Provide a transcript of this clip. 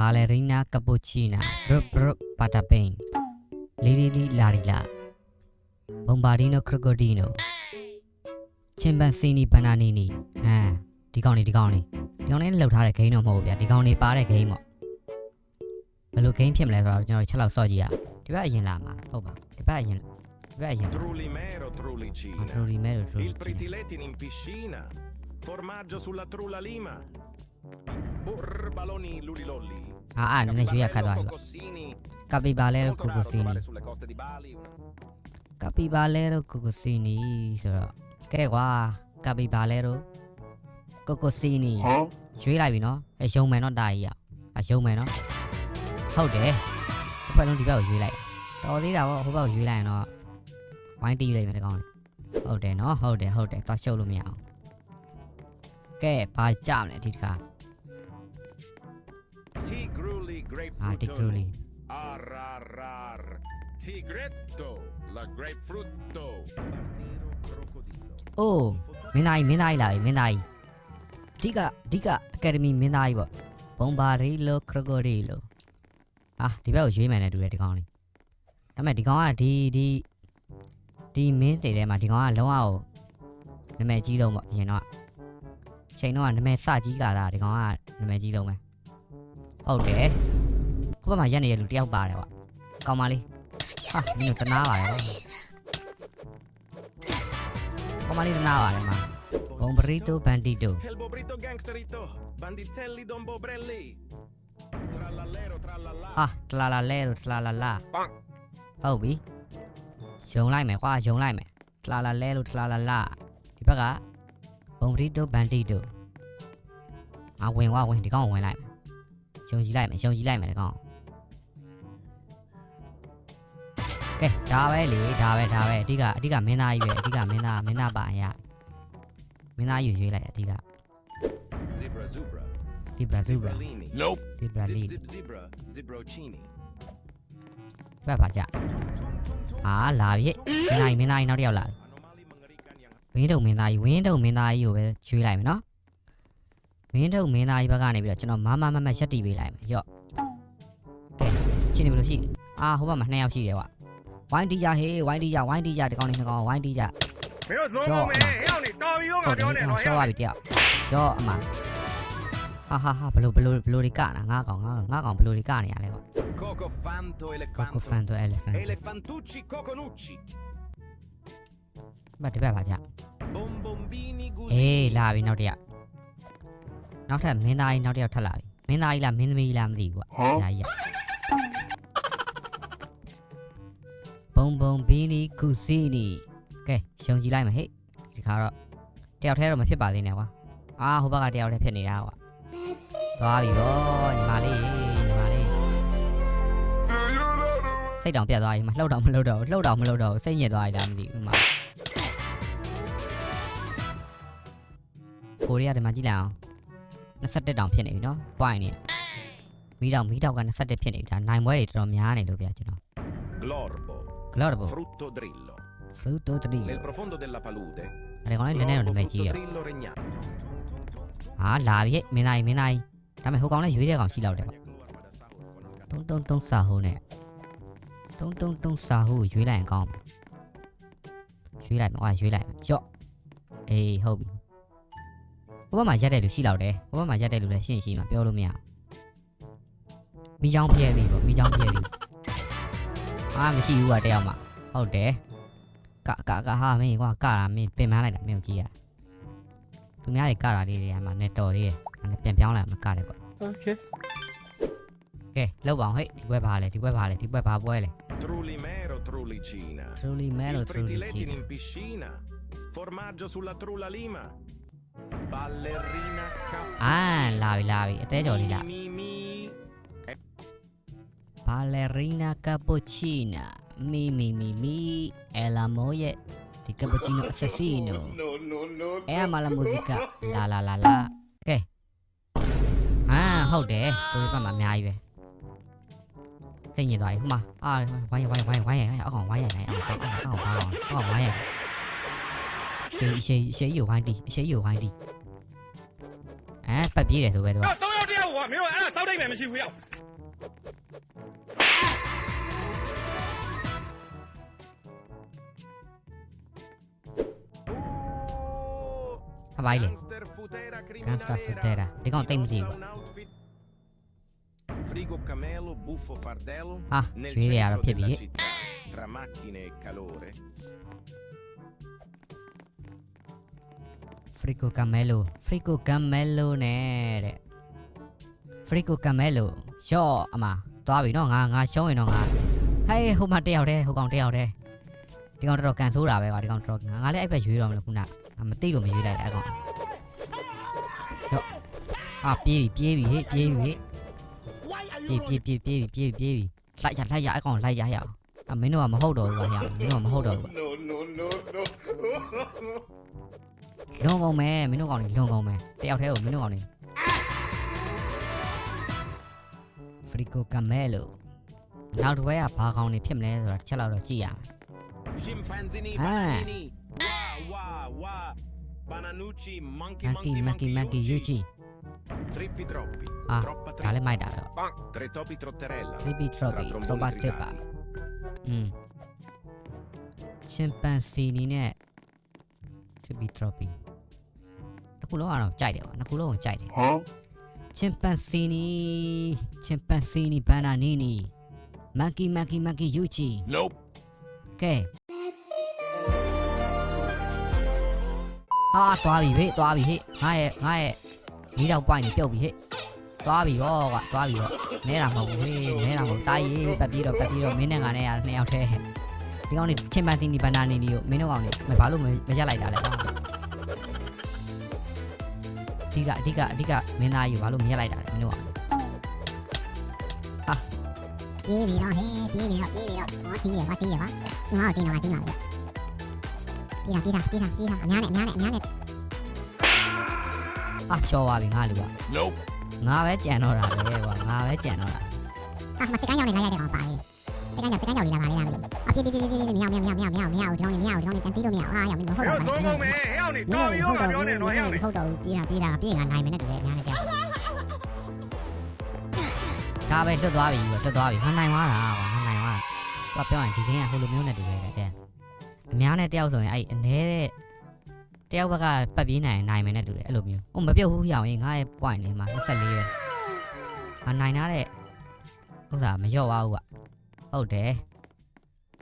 ဘာလေရီနာကပူချီနာဘရဘရပါတာပိန်လီလီလီလာရီလာဘုံဘာဒီနိုခရကိုဒီနိုချင်ပန်စီနီဘနာနီနီဟမ်ဒီကောင်လေးဒီကောင်လေးဒီကောင်လေးလှုပ်ထားတဲ့ဂိမ်းတော့မဟုတ်ဘူးဗျာဒီကောင်လေးပါတဲ့ဂိမ်းပေါ့ဘယ်လိုဂိမ်းဖြစ်မလဲဆိုတော့ကျွန်တော်ချက်လောက်စော့ကြည့်ရအောင်ဒီဘက်အရင်လာမှာဟုတ်ပါဒီဘက်အရင်ဒီဘက်အရင်လာ Trullimero အာ Trullicina. ထရီမဲရိုထရီ Il Pritiletin in piscina. Formaggio sulla Trulla Lima. Burbaloni Lulilolli. အာအာနည်းနည်းရွေးရခတ်သွားပြီပေါ့ Cocossini. ကပီဘာလဲရို Molto ကိုကို raro စီနီ trovare sulle coste di Bali. una- ကပီဘာလဲရိုကိုကိုစီနီဆိုတော့ကဲကွာကပီဘာလဲရိုကိုကိုစီနီရွေးလိုက်ပြီနော်အဲရုံမယ်နော်တာကြီးရအရုံမယ်နော်ဟုတ်တယ်တစ်ဖက်လုံးဒီဘက်ကိုရွေးလိုက်တော်သေးတာပေါ့ဟိုဘက်ကိုရွေးလိုက်ရင်တော့ဝိုင်းတီးလိုက်မယ်ဒီကောင်လေးဟုတ်တယ်နော်ဟုတ်တယ်ဟုတ်တယ်သွားရှုပ်လို့မရအောင်ကဲဘာကြမလဲဒီတစ်ခါ Tigrulli အာ grapefruit. ဒီကရူလီ Arrarar. Tigretto. La grapefrutto. Bandero crocodilo. အိုးမင်းသားကြီးမင်းသားကြီးလာပြီမင်းသားကြီးအဓိကအဓိကအကယ်ဒမီမင်းသားကြီးပေါ့ဘုံဘာရီလိုခရဂိုရီလိုအာဒီဘက်ကိုရွေးမယ်နဲ့တူတယ်ဒီကောင်လေးဒါပေမဲ့ဒီကောင်ကဒီဒီဒီမင်းတေထဲမှာဒီကောင်ကလုံးဝနာမည်ကြီးလုံးပေါ့အရင်တော့ချိန်တော့ကနာမည်စကြီးလာတာဒီကောင်ကနာမည်ကြီးလုံးပဲ ဟုတ်တယ်ခုဘက်မှာရက်နေတဲ့လူတယောက်ပါတယ်ကွာကောင်မလေးဟာမင်းတို့တနာပါရဲ့ကောင်မလေးတနာပါတယ်မှာ Bombrito bandito. E il bobrito gangsterito. Banditelli don bobrelli. Trallallero trallallà. ဟာတလာလာလဲလို့တလာလာလာဟုတ်ပြီယုံလိုက်မယ်ကွာယုံလိုက်မယ်တလာလာလဲလို့တလာလာလာဒီဘက်ကဘုံဘရီတိုဘန်တီတိုအဝင်ဝဝင်ဒီကောင်ကိုဝင်လိုက်မ ယ်ယုံကြည်လိုက်မယ်ယုံကြည်လိုက်မယ်ဒီကောင်ကဲဒါပဲလေဒါပဲဒါပဲအဓိကအဓိကမင်းသားကြီးပဲအဓိကမင်းသားမင်းသားပါရမင်းသားယူရွေးလိုက်အဓိက Zebra zubra. စီဘရာစီဘရာ Zibralini. စီဘရာလီ Zip zip zebra. Zibrocini. ဘက်ပါကြအာလာပြီမင်းသားကြီးမင်းသားကြီးနောက်တစ်ယောက်လာပြီ Anomali mangaricani ang ဝင်းတုံမင်းသားကြီးဝင်းတုံမင်းသားကြီးကိုပဲကျွေးလိုက်မယ်နော် ဝင်းတုံမင်းသားကြီးဘက်ကနေပြီးတော့ကျွန်တော်မမမမရက်တီပေးလိုက်မယ်ရော့ကဲချင်းနေဘယ်လိုရှိလဲအာဟိုဘက်မှာနှစ်ယောက်ရှိတယ်ကွာဝိုင်းတီကြဟေးဝိုင်းတီကြဝိုင်းတီကြဒီကောင်လေးနှစ်ကောင်ဝိုင်းတီကြမင်းတို့လုံးရော့လုံးမယ်ဟဲ့အောင်နေတော်ပြီရောငါဟုတ်တယ်ပြောနေအဲ့တော့ရှော့ရပြီတယောက်ရော့အမဟာဟာဟာဘယ်လိုဘယ်လိုဘယ်လိုဒီကနာငါကောင်ငါငါကောင်ဘယ်လိုဒီကနေရလဲကွာ Coco fanto ကို elefanto. ကိုဖန်တိုအလီဖန် Elefantucci coconucci. ဘတ်ဒီဘက်ပါကြ Bombombini အေး gusini. လာပြီနောက်တစ်ယောက် နောက်ထပ်မင်းသားကြီးနောက်တစ်ယောက်ထပ်လာပြီမင်းသားကြီးလားမင်းသမီးကြီးလားမသိဘူးကွာညာကြီးကဘုံဘုံဘီနီကုစီနီကဲရှုံကြည့်လိုက်မယ်ဟေ့ဒီခါတော့တယောက်တည်းတော့မဖြစ်ပါသေးနဲ့ကွာအာဟိုဘက်ကတယောက်တည်းဖြစ်နေတာကွာသွားပြီဗောညီမလေးညီမလေးစိတ်တောင်ပြတ်သွားပြီမလှုပ်တော့မလှုပ်တော့ဘူးလှုပ်တော့မလှုပ်တော့ဘူးစိတ်ညစ်သွားပြီလားမသိဘူးဥမာကိုရီးယားဒီမှာကြည့်လိုက်အောင် 21တောင်ဖြစ်နေပြီနော် point နေမီးတောင်မီးတောင်က21ဖြစ်နေပြီဒါနိုင်ပွဲတွေတော်တော်များနေလို့ဗျာကျွန်တော် Glorbo. ဂလော့ဘော Frutto drillo. fruit 3 Nel profondo della palude. အဲ့ဒီကောင်လေးနည်းနည်းတော့နာမည်ကြီးရ Frutto drillo regnato. ဟာလာပြီဟဲ့မင်းသားကြီးမင်းသားကြီးဒါပေမဲ့ဟိုကောင်လည်းရွေးတဲ့ကောင်ရှိလောက်တယ်ပေါ့ Keluar pada sahur con တုံးတုံးတုံးစာဟိုးနဲ့တုံးတုံးတုံးစာဟိုးကိုရွေးလိုက်ရင်ကောင်းမှာရွေးလိုက်မှာဟာရွေးလိုက်မှာကြော့အေးဟုတ်ပြီ ဟိုဘက်မှာရက်တဲ့လူရှိလောက်တယ်ဟိုဘက်မှာရက်တဲ့လူလည်းရှင်းရှင်းမှာပြောလို့မရအောင်မိချောင်းပြဲသေးပေါ့မိချောင်းပြဲသေးအာမရှိဘူးကတယောက်မှဟုတ်တယ်ကကကဟာမင်းကွာကတာမင်းပင်မလိုက်တာမင်းကိုကြည့်ရသူများတွေကတာလေးတွေအဲ့မှာနဲ့တော်သေးတယ်အဲ့ဒါပြန်ပြောင်းလိုက်မကတယ်ကွာ Okay ကဲလောက်ပါအောင်ဟဲ့ဒီဘက်ပါလေဒီဘက်ပါလေဒီဘက်ပါပွဲလေ Trullimero Trullicina. Truly Melo Il Truly Pritiletin Cina in piscina. Formaggio sulla Trulla Lima. Ballerina cap. အာလာပြီလာပြီအသေးကြော်လေးလာ Mi mi. Ballerina cappuccina mi mi mi mi è la moglie di cappuccino assassino No no no. e ama la musica la la la la ကဲအာဟုတ်တယ်ကိုယ်ဘက်မှာအများကြီးပဲစိတ်ညစ်သွားပြီဟိုမှာအာဝိုင်းဝိုင်းဝိုင်းဝိုင်းရအောင်အောင်ဝိုင်းရအောင် ပတ်ပြေးတယ်ဆိုပဲတော့တော့တော့တယောက်ဝကွာမင်းတို့အဲ့ဒါစောက်တိတ်မယ်မရှိဘူးရောက် Uh, အပိုင်းလေ Gangster futera Gangster criminalera. futera. Di con te mi Indossa dico. un outfit. Frigo camelo, buffo fardello. Ah, nel sì, era centro più della bie- città, tra macchine e calore. ဖရီကိုကမဲလိုဖရီကိုကမဲလိုနဲ့တဲ့ဖရီကိုကမဲလိုရှော့အမသွားပြီနော်ငါငါရှောင်းရင်တော့ငါဟေးဟိုမှာတယောက်တည်းဟိုကောင်တယောက်တည်းဒီကောင်တော်တော်ကန်ဆိုးတာပဲကွာဒီကောင်တော်တော်ငါလည်းအဲ့ဘက်ရွေးတော့မလို့ခုနငါမသိလို့မရွေးလိုက်တာအဲ့ကောင်ရှော့အာပြေးပြီပြေးပြီဟေးပြေးပြီဟေးပြေးပြေးပြေးပြေးပြေးပြေးပြီလိုက်ရလိုက်ရအဲ့ကောင်လိုက်ရရအောင်အမင်းတို့ကမဟုတ်တော့ဘူးကွာဟဲ့မင်းတို့ကမဟုတ်တော့ဘူးကွာ No, no, no, no. လွန်ကုန်မယ်မင်းတို့ကောင်တွေလွန်ကုန်မယ်တယောက်တည်းကိုမင်းတို့ကောင်တွေဖရီကိုကမဲလိုနောက်တစ်ဝဲကဘာကောင်တွေဖြစ်မလဲဆိုတာတစ်ချက်လောက်တော့ကြည့်ရမယ် Scimpanzini, Ah. bananini. Wah, wah, wah. Bananucci, monkey, မန်ကီ monkey, မန်ကီ monkey, မန်ကီယူ yucci. ချီ Trippi troppi. Ah, Troppa ဒါလည်း trippa. မိုက်တာပဲ Bang, tre topi trotterella. ခလီပီထရောပီ Tra ထရောပါ tromboni တစ်ပါ tricali. อืมချင်ပန်စီနီနဲ့ ခလီပီထရောပီတစ်ခုလုံးကတော့ကြိုက်တယ်ပါနှစ်ခုလုံးကိုကြိုက်တယ်ဟမ်ချင်ပန်စီနီချင်ပန်စီနီဘန်နာနီနီမန်ကီမန်ကီမန်ကီယူချီ Nope. ကဲဟာသွားပြီဟေ့သွားပြီဟေ့ငါရဲ့ငါရဲ့မီးတော့ပွိုင်းနေပြုတ်ပြီဟေ့သွားပြီရောကွာသွားပြီရောနဲတာမဟုတ်ဘူးဟေးနဲတာမဟုတ်တာရေးပတ်ပြေးတော့ပတ်ပြေးတော့မင်းနဲ့ငါနဲ့ရနှစ်ယောက်တည်းဒီကောင်နေချင်ပန်စီနီဘန်နာနီနီကိုမင်းတို့ကောင်နေမဘာလို့မမရက်လိုက်တာလဲကွာ အဓိကအဓိကအဓိကမင်းသားကြီးကိုဘာလို့မရက်လိုက်တာလဲမင်းတို့ကပြေးပြီတော့ဟဲ့ပြေးပြီတော့ပြေးပြီတော့ဟောတီးရပါတီးရပါငါ့ကိုတင်းတော့ငါတင်းပါပဲပြေးတာပြေးတာပြေးတာပြေးတာအများနဲ့အများနဲ့အများနဲ့အာရှော့သွားပြီငါလေကွာ Nope. ငါပဲကြံတော့တာပဲကွာငါပဲကြံတော့တာအာမတကန်းကြောင်နဲ့ငါရိုက်တဲ့ကောင်ပါလေ တကန်းကြောင်တကန်းကြောင်လေးလာပါလေလားမသိဘူးအပြေးပြေးပြေးပြေးပြေးမြောင်မြောင်မြောင်မြောင်မြောင်မြောင်ဒီကောင်နေမြောင်ဒီကောင်နေတန်ပြီးလို့မြောင်အာရမင်းမဟုတ်မင်းတော့တို့ဘူးသုံးကုန်မယ်ဟဲ့ရောက်နေတော်ပြီရောငါပြောနေတော့ဟဲ့ရောက်နေဟုတ်တော့ပြေးတာပြေးတာပြေးငါနိုင်မယ်နဲ့တူတယ်အများနဲ့ပြောဒါပဲလွတ်သွားပြီကွာလွတ်သွားပြီငါနိုင်သွားတာကွာငါနိုင်သွားတာသူကပြောရင်ဒီကင်းကဟိုလိုမျိုးနဲ့တူတယ်တဲ့အများနဲ့တယောက်ဆိုရင်အဲ့အနေတဲ့တယောက်ဘက်ကပတ်ပြေးနိုင်ရင်နိုင်မယ်နဲ့တူတယ်အဲ့လိုမျိုးဟိုမပြုတ်ဘူးဟိအောင်ရင်ငါရဲ့ point လေးမှာ24ပဲငါနိုင်ထားတဲ့ဥစ္စာမလျော့ပါဘူးကွာ ဟုတ်တယ်